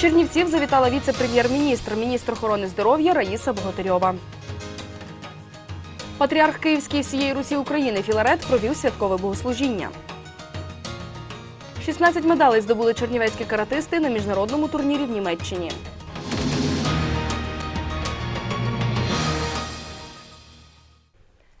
Чернівців завітала віце-прем'єр-міністр, міністр охорони здоров'я Раїса Богатирьова. Патріарх Київський всієї Русі України Філарет провів святкове богослужіння. 16 медалей здобули чернівецькі каратисти на міжнародному турнірі в Німеччині.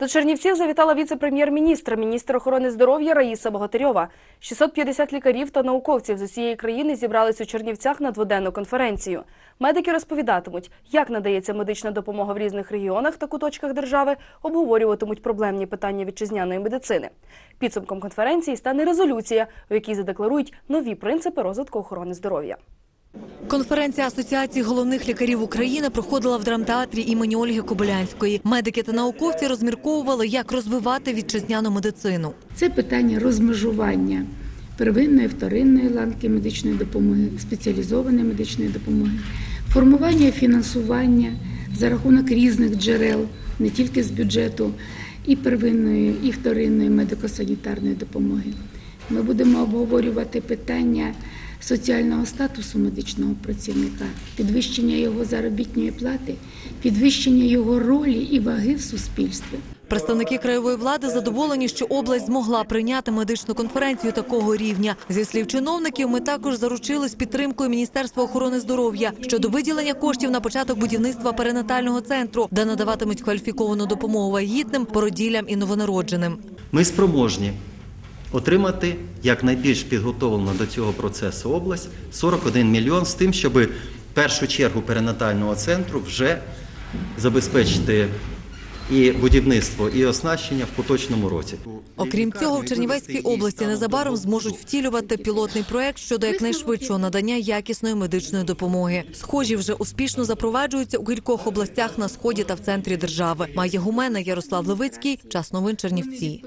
До Чернівців завітала віце-прем'єр-міністр, міністр охорони здоров'я Раїса Богатирьова. 650 лікарів та науковців з усієї країни зібрались у Чернівцях на дводенну конференцію. Медики розповідатимуть, як надається медична допомога в різних регіонах та куточках держави, обговорюватимуть проблемні питання вітчизняної медицини. Підсумком конференції стане резолюція, у якій задекларують нові принципи розвитку охорони здоров'я. Конференція Асоціації головних лікарів України проходила в драмтеатрі імені Ольги Кобилянської. Медики та науковці розмірковували, як розвивати вітчизняну медицину. Це питання розмежування первинної, вторинної ланки медичної допомоги, спеціалізованої медичної допомоги, формування фінансування за рахунок різних джерел, не тільки з бюджету, і первинної, і вторинної медико-санітарної допомоги. Ми будемо обговорювати питання соціального статусу медичного працівника, підвищення його заробітної плати, підвищення його ролі і ваги в суспільстві. Представники краєвої влади задоволені, що область змогла прийняти медичну конференцію такого рівня. Зі слів чиновників, ми також заручились підтримкою Міністерства охорони здоров'я щодо виділення коштів на початок будівництва перинатального центру, де надаватимуть кваліфіковану допомогу вагітним, породіллям і новонародженим. Ми спроможні отримати якнайбільш підготовлену до цього процесу область 41 мільйон з тим, щоб першу чергу перинатального центру вже забезпечити і будівництво, і оснащення в поточному році. Окрім цього, в Чернівецькій області незабаром зможуть втілювати пілотний проект щодо якнайшвидшого надання якісної медичної допомоги. Схожі вже успішно запроваджуються у кількох областях на сході та в центрі держави. Має гумена Ярослав Левицький. Час новин Чернівці.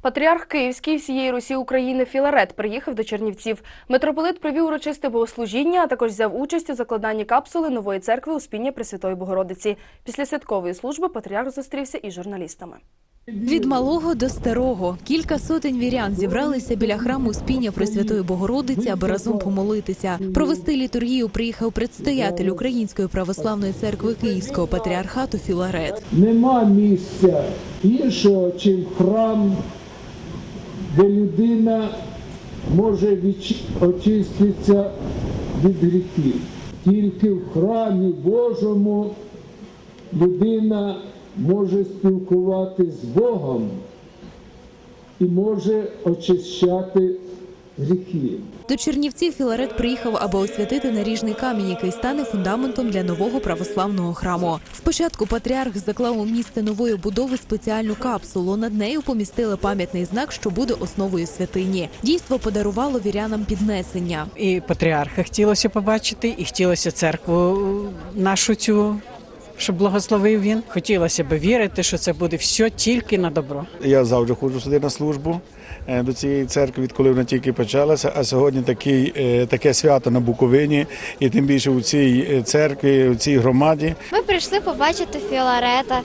Патріарх Київський всієї Русі України Філарет приїхав до Чернівців. Митрополит провів урочисте богослужіння, а також взяв участь у закладанні капсули нової церкви Успіння Пресвятої Богородиці. Після святкової служби патріарх зустрівся із журналістами. Від малого до старого кілька сотень вірян зібралися біля храму Успіння Пресвятої Богородиці, аби разом помолитися. Провести літургію приїхав предстоятель Української православної церкви Київського патріархату Філарет. Нема місця іншого, чим храм, де людина може очиститися від гріхів. Тільки в храмі Божому людина може спілкуватися з Богом і може очищати гріхи. До Чернівців Філарет приїхав, аби освятити наріжний камінь, який стане фундаментом для нового православного храму. Спочатку патріарх заклав у місце нової будови спеціальну капсулу. Над нею помістили пам'ятний знак, що буде основою святині. Дійство подарувало вірянам піднесення. І патріарха хотілося побачити, і хотілося церкву нашу цю, щоб благословив він. Хотілося б вірити, що це буде все тільки на добро. Я завжди ходжу сюди на службу е, до цієї церкви, відколи вона тільки почалася. А сьогодні такий, е, таке свято на Буковині, і тим більше у цій е, церкві, у цій громаді. Ми прийшли побачити Філарета.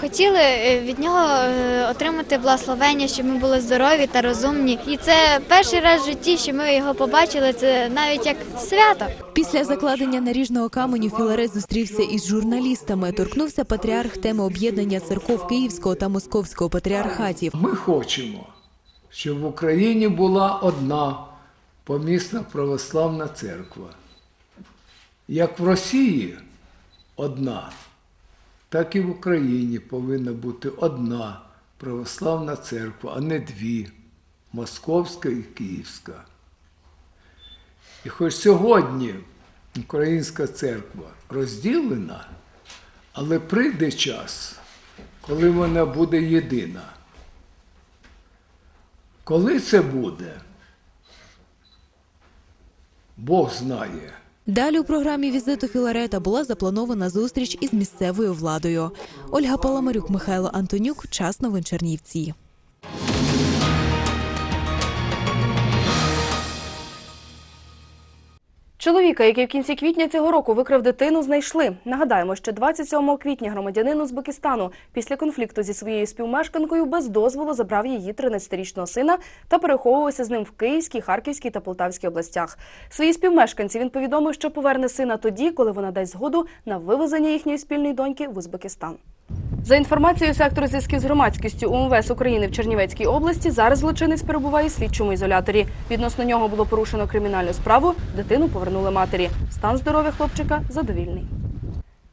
Хотіли е, від нього е, отримати благословення, щоб ми були здорові та розумні. І це перший раз в житті, що ми його побачили. Це навіть як свято. Після закладення наріжного каменю Філарет зустрівся із журналістами. Торкнувся патріарх теми об'єднання церков Київського та Московського патріархатів. Ми хочемо, щоб в Україні була одна помісна православна церква. Як в Росії одна, так і в Україні повинна бути одна православна церква, а не дві московська і київська. І хоч сьогодні українська церква розділена, але прийде час, коли вона буде єдина. Коли це буде? Бог знає. Далі у програмі візиту Філарета була запланована зустріч із місцевою владою. Ольга Паламарюк, Михайло Антонюк. Час новин Чернівці. Чоловіка, який в кінці квітня цього року викрав дитину, знайшли. Нагадаємо, що 27 квітня громадянин Узбекистану після конфлікту зі своєю співмешканкою без дозволу забрав її 13-річного сина та переховувався з ним в Київській, Харківській та Полтавській областях. Своїй співмешканці він повідомив, що поверне сина тоді, коли вона дасть згоду на вивезення їхньої спільної доньки в Узбекистан. За інформацією сектору зв'язків з громадськістю УМВС України в Чернівецькій області, зараз злочинець перебуває в слідчому ізоляторі. Відносно нього було порушено кримінальну справу. Дитину повернули матері. Стан здоров'я хлопчика задовільний.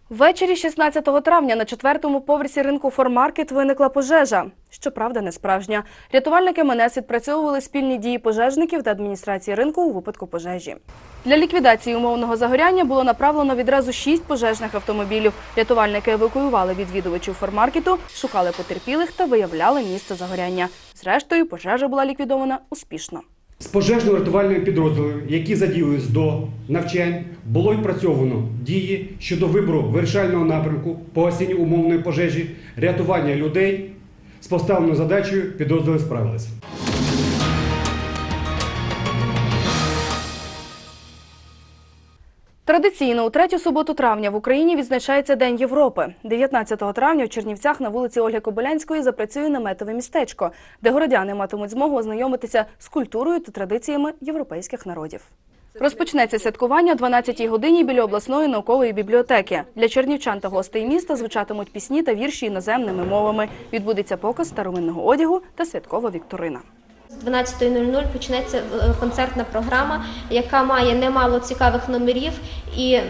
Ввечері 16 травня на четвертому поверсі ринку Формаркет виникла пожежа. Щоправда, не справжня. Рятувальники МНС відпрацьовували спільні дії пожежників та адміністрації ринку у випадку пожежі. Для ліквідації умовного загоряння було направлено відразу шість пожежних автомобілів. Рятувальники евакуювали відвідувачів формаркету, шукали потерпілих та виявляли місце загоряння. Зрештою, пожежа була ліквідована успішно. З пожежно-рятувальними підрозділами, які задіялись до навчань, було відпрацьовано дії щодо вибору вирішального напрямку по осінні умовної пожежі, рятування людей з поставленою задачею підрозділи справилися. Традиційно у третю суботу травня в Україні відзначається День Європи. 19 травня в Чернівцях на вулиці Ольги Кобилянської запрацює наметове містечко, де городяни матимуть змогу ознайомитися з культурою та традиціями європейських народів. Розпочнеться святкування о 12-й годині біля обласної наукової бібліотеки. Для чернівчан та гостей міста звучатимуть пісні та вірші іноземними мовами. Відбудеться показ старовинного одягу та святкова вікторина. З 12.00 почнеться е, концертна програма, яка має немало цікавих номерів і е,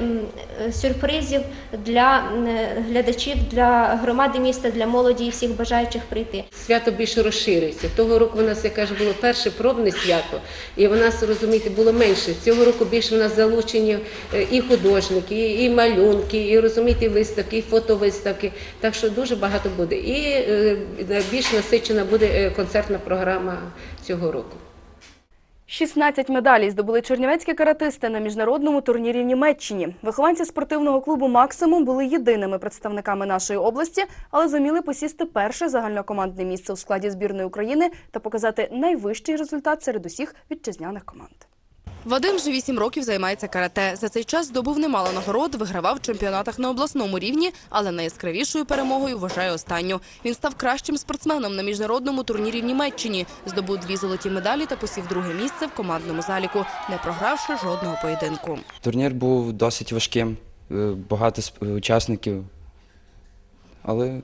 сюрпризів для е, глядачів, для громади міста, для молоді і всіх бажаючих прийти. Свято більше розширюється. Того року у нас, я кажу, було перше пробне свято, і в нас, розумієте, було менше. Цього року більше в нас залучені і художники, і, малюнки, і розумієте, виставки, і фотовиставки. Так що дуже багато буде. І більш насичена буде концертна програма цього року. 16 медалей здобули чернівецькі каратисти на міжнародному турнірі в Німеччині. Вихованці спортивного клубу Максимум були єдиними представниками нашої області, але зуміли посісти перше загальнокомандне місце у складі збірної України та показати найвищий результат серед усіх вітчизняних команд. Вадим вже 8 років займається карате. За цей час здобув немало нагород, вигравав в чемпіонатах на обласному рівні, але найяскравішою перемогою вважає останню. Він став кращим спортсменом на міжнародному турнірі в Німеччині, здобув дві золоті медалі та посів друге місце в командному заліку, не програвши жодного поєдинку. Турнір був досить важким, е, багато учасників, але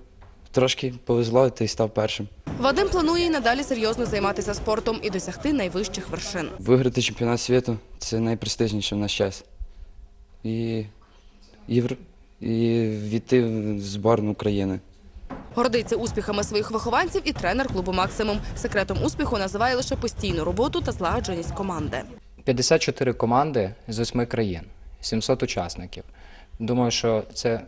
трошки повезло та й став першим. Вадим планує й надалі серйозно займатися спортом і досягти найвищих вершин. Виграти чемпіонат світу це найпрестижніше в наш час. І, євро... і війти в зборну України. Гордиться успіхами своїх вихованців і тренер клубу Максимум. Секретом успіху називає лише постійну роботу та злагодженість команди. 54 команди з 8 країн, 700 учасників. Думаю, що це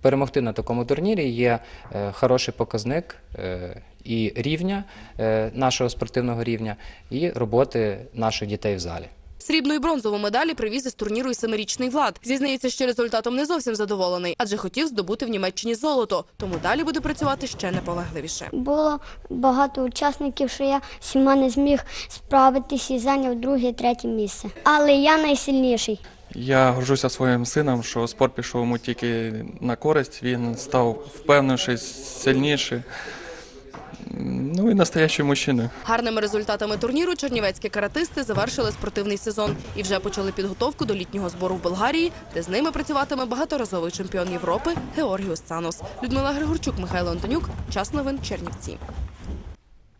перемогти на такому турнірі є е, хороший показник е, і рівня е, нашого спортивного рівня, і роботи наших дітей в залі. Срібну і бронзову медалі привіз із турніру і семирічний Влад. Зізнається, що результатом не зовсім задоволений, адже хотів здобути в Німеччині золото. Тому далі буде працювати ще наполегливіше. Було багато учасників, що я всіма не зміг справитись і зайняв друге, третє місце. Але я найсильніший. Я горжуся своїм сином, що спорт пішов йому тільки на користь. Він став впевненіший, сильніший. Ну і настоящий мужчина. Гарними результатами турніру чернівецькі каратисти завершили спортивний сезон і вже почали підготовку до літнього збору в Болгарії, де з ними працюватиме багаторазовий чемпіон Європи Георгіус Санос. Людмила Григорчук, Михайло Антонюк. Час новин Чернівці.